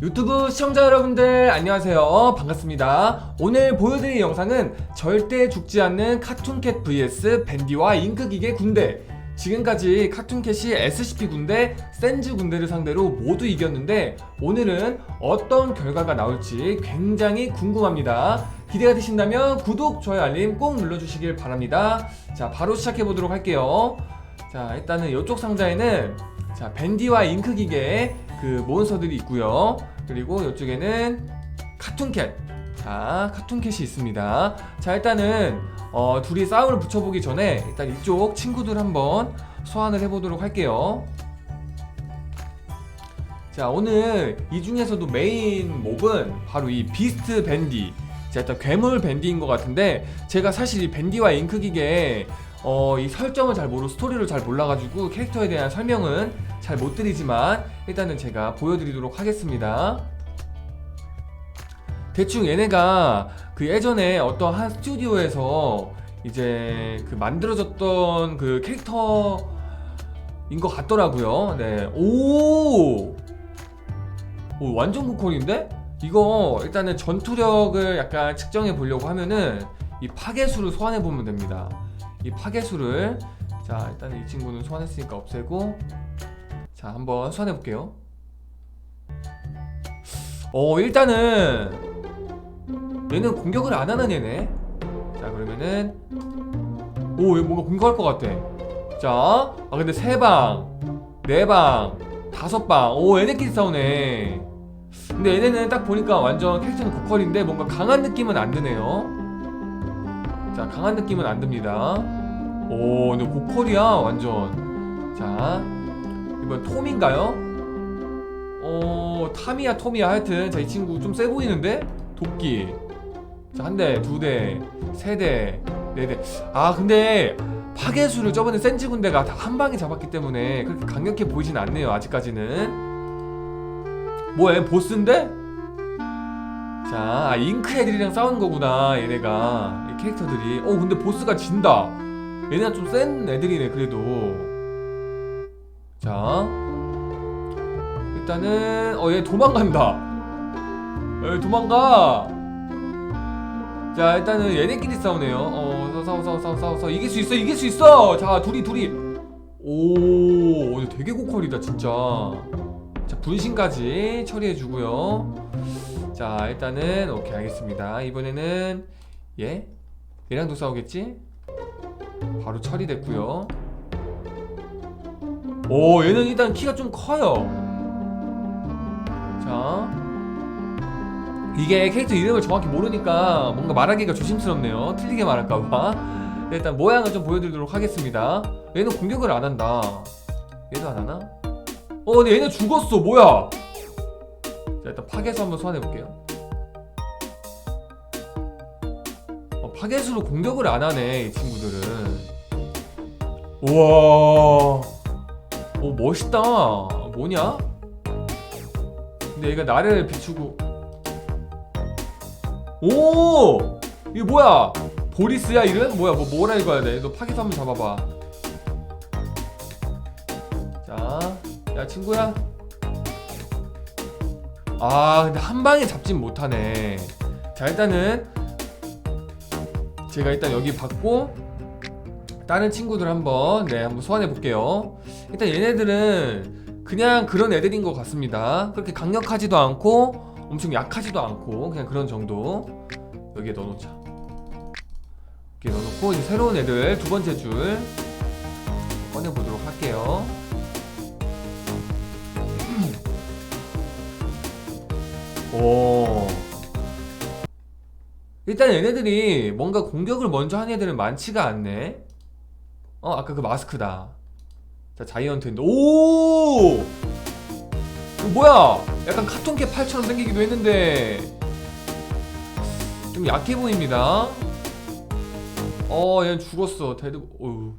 유튜브 시청자 여러분들 안녕하세요. 반갑습니다. 오늘 보여드릴 영상은 절대 죽지 않는 카툰캣 vs 밴디와 잉크기계 군대. 지금까지 카툰캣이 SCP 군대, 센즈 군대를 상대로 모두 이겼는데 오늘은 어떤 결과가 나올지 굉장히 궁금합니다. 기대가 되신다면 구독, 좋아요, 알림 꼭 눌러주시길 바랍니다. 자 바로 시작해 보도록 할게요. 자 일단은 이쪽 상자에는 자 밴디와 잉크 기계 그 몬스터들이 있고요. 그리고 이쪽에는 카툰캣. 자, 카툰캣이 있습니다. 자, 일단은 어, 둘이 싸움을 붙여보기 전에 일단 이쪽 친구들 한번 소환을 해보도록 할게요. 자, 오늘 이 중에서도 메인 몹은 바로 이 비스트 밴디. 자, 일단 괴물 밴디인 것 같은데 제가 사실 이 밴디와 잉크 기계 어, 이 설정을 잘 모르고 스토리를 잘 몰라가지고 캐릭터에 대한 설명은 잘 못 드리지만 일단은 제가 보여드리도록 하겠습니다. 대충 얘네가 그 예전에 어떤 한 스튜디오에서 이제 그 만들어졌던 그 캐릭터인 것 같더라고요. 네. 오! 오, 완전 고퀄인데? 이거 일단은 전투력을 약간 측정해 보려고 하면은 이 파괴수를 소환해 보면 됩니다. 이 파괴수를 자 일단 이 친구는 소환했으니까 없애고 자 한번 소환해 볼게요. 어 일단은 얘는 공격을 안 하는 얘네. 자 그러면은 오얘 뭔가 공격할 것 같아. 자아 근데 세 방, 네 방, 다섯 방. 오 얘네끼리 싸우네. 근데 얘네는 딱 보니까 완전 캐릭터는 고퀄인데 뭔가 강한 느낌은 안 드네요. 자 강한 느낌은 안 듭니다. 오 근데 고퀄이야 완전. 자 이번 톰인가요? 어 탐이야 톰이야 하여튼 자 이 친구 좀 세 보이는데 도끼. 자 한 대, 두 대, 세 대, 네 대. 아 근데 파괴수를 저번에 센지 군대가 다 한 방에 잡았기 때문에 그렇게 강력해 보이진 않네요 아직까지는. 뭐야 보스인데? 자, 아, 잉크 애들이랑 싸우는 거구나, 얘네가. 이 캐릭터들이. 어, 근데 보스가 진다. 얘네가 좀 센 애들이네, 그래도. 자. 일단은, 어, 얘 도망간다. 얘 도망가. 자, 일단은 얘네끼리 싸우네요. 어, 싸워, 싸워, 싸워, 싸워, 싸워. 이길 수 있어, 이길 수 있어! 자, 둘이, 둘이. 오, 오늘 되게 고퀄이다, 진짜. 자, 분신까지 처리해주고요. 자 일단은 오케이 알겠습니다 이번에는 얘 얘랑도 싸우겠지 바로 처리됐고요. 오 얘는 일단 키가 좀 커요. 자 이게 캐릭터 이름을 정확히 모르니까 뭔가 말하기가 조심스럽네요. 틀리게 말할까봐. 네, 일단 모양을 좀 보여드리도록 하겠습니다. 얘는 공격을 안 한다. 얘도 안 하나? 어 근데 얘네 죽었어. 뭐야? 자 일단 파괴수 한번 소환해 볼게요. 어, 파괴수로 공격을 안 하네 이 친구들은. 우와, 오 멋있다. 뭐냐? 근데 얘가 나를 비추고. 오, 이게 뭐야? 보리스야 이름? 뭐야? 뭐 뭐라 읽어야 돼? 너 파괴수 한번 잡아봐. 자, 야 친구야. 아 근데 한 방에 잡진 못하네 자 일단은 제가 일단 여기 받고 다른 친구들 한번 네 한번 소환해 볼게요. 일단 얘네들은 그냥 그런 애들인 것 같습니다. 그렇게 강력하지도 않고 엄청 약하지도 않고 그냥 그런 정도. 여기에 넣어놓자. 여기에 넣어놓고 이제 새로운 애들 두 번째 줄 꺼내보도록 할게요. 오. 일단 얘네들이 뭔가 공격을 먼저 하는 애들은 많지가 않네. 어, 아까 그 마스크다. 자, 자이언트인데. 오! 이거 뭐야? 약간 카톤캣 팔처럼 생기기도 했는데. 좀 약해 보입니다. 어, 얘는 죽었어. 데드, 어우.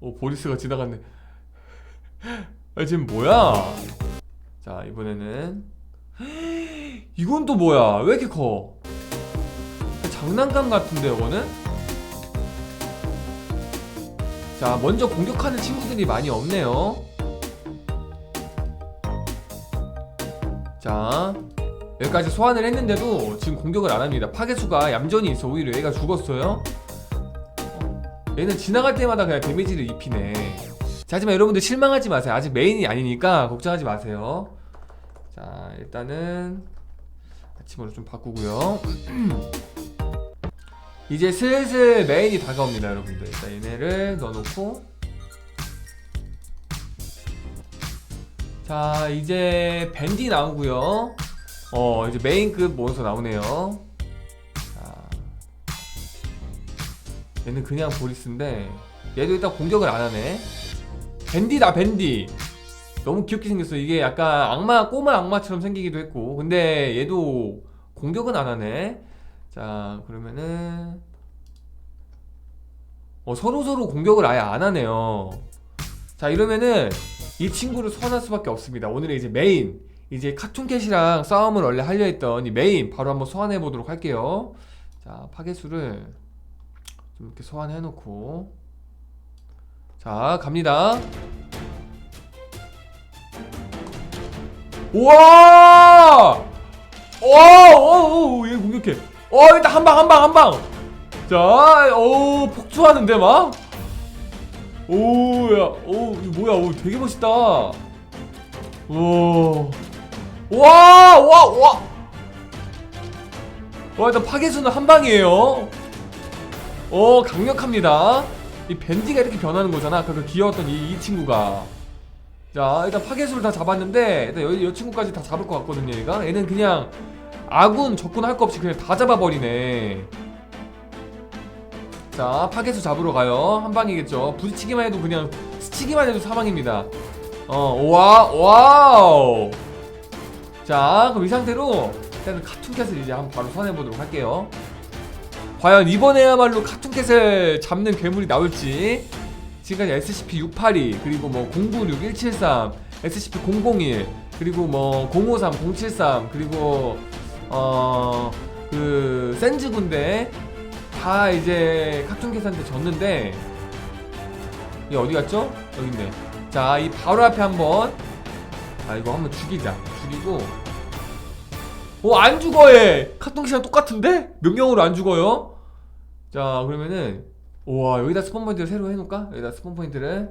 오, 보리스가 지나갔네. 아, 지금 뭐야? 자, 이번에는. 이건 또 뭐야? 왜 이렇게 커? 장난감 같은데 이거는? 자 먼저 공격하는 친구들이 많이 없네요. 자 여기까지 소환을 했는데도 지금 공격을 안 합니다. 파괴수가 얌전히 있어 오히려 얘가 죽었어요. 어, 얘는 지나갈 때마다 그냥 데미지를 입히네. 자, 하지만 여러분들 실망하지 마세요. 아직 메인이 아니니까 걱정하지 마세요. 자 일단은 아침으로 좀 바꾸고요 이제 슬슬 메인이 다가옵니다 여러분들. 일단 얘네를 넣어놓고. 자 이제 밴디 나오고요. 어 이제 메인급 몬스터 나오네요. 자. 얘는 그냥 보리스인데 얘도 일단 공격을 안 하네. 밴디다 밴디. 너무 귀엽게 생겼어. 이게 약간 악마 꼬마 악마처럼 생기기도 했고. 근데 얘도 공격은 안 하네 자 그러면은 어 서로 서로 공격을 아예 안 하네요. 자 이러면은 이 친구를 소환할 수밖에 없습니다. 오늘의 이제 메인 이제 카툰캣이랑 싸움을 원래 하려 했던 이 메인 바로 한번 소환해 보도록 할게요. 자 파괴수를 좀 이렇게 소환해 놓고. 자 갑니다. 우와! 오오얘 공격해 어 일단 한 방 한 방 한방 자, 오 폭주하는데 막. 오야, 오 이거 뭐야? 오 되게 멋있다. 오, 와, 와, 와. 와 일단 파괴수는 한 방이에요. 오 강력합니다. 이 밴디가 이렇게 변하는 거잖아. 아까 그 귀여웠던 이, 이 친구가. 자 일단 파괴수를 다 잡았는데 일단 여, 여 친구까지 다 잡을 것 같거든요. 얘가 얘는 그냥 아군 적군 할 거 없이 그냥 다 잡아버리네. 자 파괴수 잡으러 가요. 한 방이겠죠. 부딪히기만 해도 그냥 스치기만 해도 사망입니다. 어와 와우! 자 그럼 이 상태로 일단은 카툰캣을 이제 한번 바로 선해보도록 할게요. 과연 이번에야말로 카툰캣을 잡는 괴물이 나올지. 지금까지 SCP-682 그리고 뭐 096173 SCP-001 그리고 뭐 053 073 그리고 어 그 센즈 군대 다 이제 카툰캣한테 졌는데 이 어디 갔죠? 여기 있네 자 이 바로 앞에 한번 아 이거 한번 죽이자. 죽이고. 어안 죽어 얘! 카툰캣이랑 똑같은데? 명령으로 안 죽어요? 자 그러면은 우와 여기다 스폰 포인트를 새로 해놓을까? 여기다 스폰 포인트를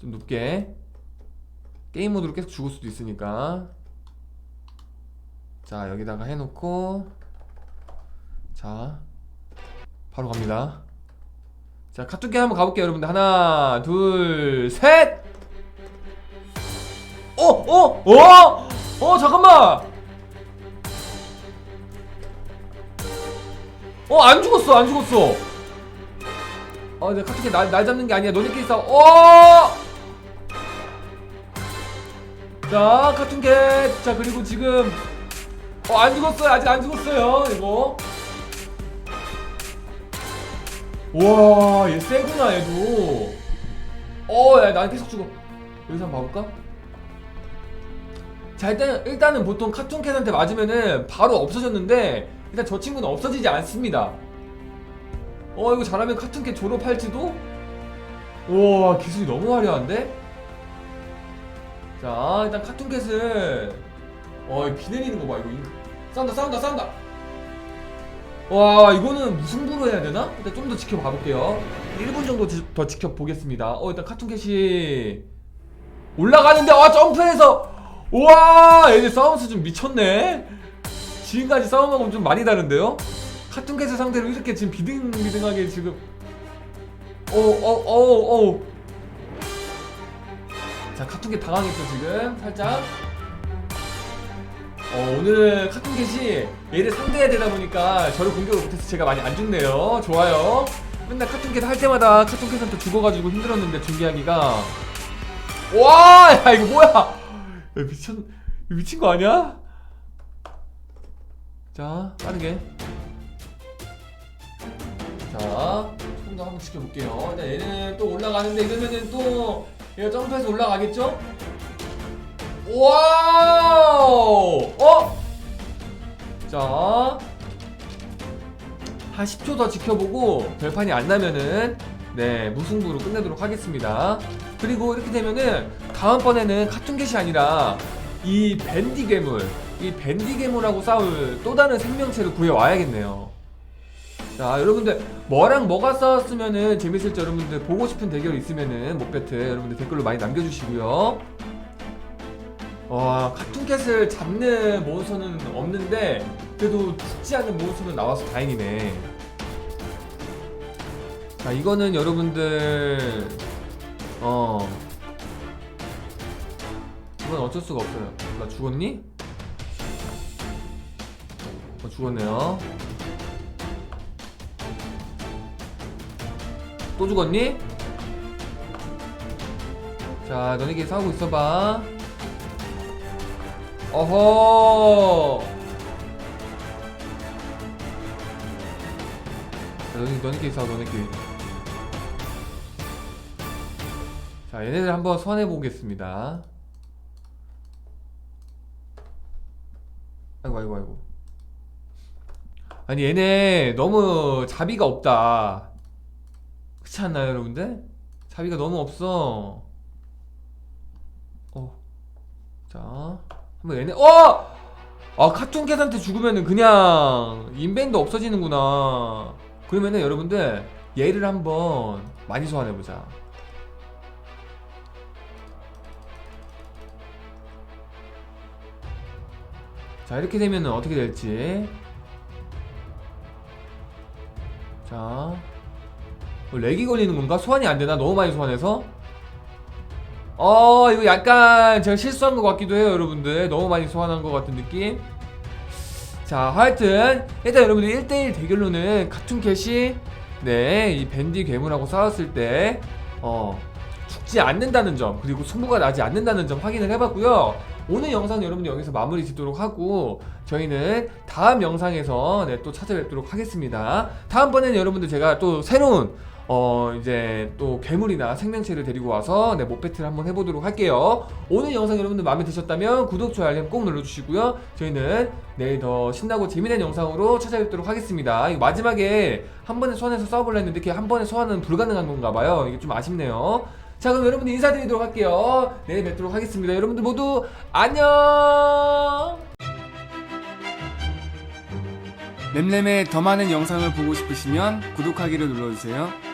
좀 높게. 게임 모드로 계속 죽을 수도 있으니까 자 여기다가 해놓고 자 바로 갑니다. 자, 카투기 한번 가볼게요, 여러분들. 하나, 둘, 셋! 어, 어, 어! 어, 잠깐만! 어, 안 죽었어, 안 죽었어. 어, 내 카투기 날, 날 잡는 게 아니야. 너네끼리 싸워. 어! 자, 카툰캣. 자, 그리고 지금. 어, 안 죽었어요. 아직 안 죽었어요, 이거. 와, 얘 세구나, 얘도. 어, 야, 난 계속 죽어. 여기서 한번 봐볼까? 자, 일단, 일단은 보통 카툰캣한테 맞으면은 바로 없어졌는데, 일단 저 친구는 없어지지 않습니다. 어, 이거 잘하면 카툰캣 졸업할지도? 우와, 기술이 너무 화려한데? 자, 일단 카툰캣을, 어, 비 내리는 거 봐, 이거. 싸운다, 싸운다, 싸운다! 와 이거는 무슨 부로 해야 되나? 일단 좀 더 지켜봐 볼게요. 1분 정도 지- 더 지켜보겠습니다. 어 일단 카툰캣이 올라가는데 와 점프해서. 우와 얘네 싸움수 좀 미쳤네. 지금까지 싸움하고는 좀 많이 다른데요? 카툰캣을 상대로 이렇게 지금 비등비등하게 지금. 어어어어. 자 카툰캣 당황했죠 지금? 살짝 어, 오늘 카툰캣이 얘를 상대해야 되다 보니까 저를 공격을 못해서 제가 많이 안 죽네요. 좋아요. 맨날 카툰캣 할 때마다 카툰캣한테 죽어가지고 힘들었는데 준비하기가 와, 야 이거 뭐야? 야, 미쳤 미친 거 아니야? 자, 빠르게. 자, 조금 더 한번 지켜볼게요. 일단 얘는 또 올라가는데 이러면은 또 얘가 점프해서 올라가겠죠? 와우! 어? 자. 한 10초 더 지켜보고 별판이 안 나면은 네, 무승부로 끝내도록 하겠습니다. 그리고 이렇게 되면은 다음번에는 카툰겟이 아니라 이 밴디 괴물, 이 밴디 괴물하고 싸울 또 다른 생명체를 구해 와야겠네요. 자, 여러분들 뭐랑 뭐가 싸웠으면은 재밌을지 여러분들 보고 싶은 대결 있으면은 목배트 여러분들 댓글로 많이 남겨주시고요. 와, 카툰캣을 잡는 몬스터는 없는데 그래도 죽지 않는 몬스터는 나와서 다행이네. 자, 이거는 여러분들 어 이건 어쩔 수가 없어요. 나 죽었니? 어, 죽었네요. 또 죽었니? 자, 너네끼리 싸우고 있어봐. 어허! 자, 너네, 너네끼리 싸워, 너네끼리. 자, 얘네들 한번 소환해 보겠습니다. 아이고, 아이고, 아이고. 아니, 얘네 너무 자비가 없다. 그렇지 않나요, 여러분들? 자비가 너무 없어. 어. 자, 한번 얘네, 어! 아, 카툰 캣한테 죽으면은 그냥 인벤도 없어지는구나. 그러면은 여러분들 얘를 한번 많이 소환해보자. 자, 이렇게 되면은 어떻게 될지. 자, 어, 렉이 걸리는 건가? 소환이 안 되나? 너무 많이 소환해서? 어, 이거 약간 제가 실수한 것 같기도 해요, 여러분들. 너무 많이 소환한 것 같은 느낌. 자, 하여튼 일단 여러분들 1대1 대결로는 카툰캣이 네, 이 밴디 괴물하고 싸웠을 때 어, 죽지 않는다는 점, 그리고 승부가 나지 않는다는 점 확인을 해봤고요. 오늘 영상 여러분들 여기서 마무리 짓도록 하고 저희는 다음 영상에서 네, 또 찾아뵙도록 하겠습니다. 다음번에는 여러분들 제가 또 새로운 어 이제 또 괴물이나 생명체를 데리고 와서 네, 못배틀 한번 해보도록 할게요. 오늘 영상 여러분들 마음에 드셨다면 구독, 좋아요, 알림 꼭 눌러주시고요. 저희는 내일 더 신나고 재미난 영상으로 찾아뵙도록 하겠습니다. 이거 마지막에 한 번에 소환해서 싸워보려 했는데 이렇게 한 번에 소환은 불가능한 건가 봐요. 이게 좀 아쉽네요. 자 그럼 여러분들 인사드리도록 할게요. 내일 뵙도록 하겠습니다. 여러분들 모두 안녕! 램램의 더 많은 영상을 보고 싶으시면 구독하기를 눌러주세요.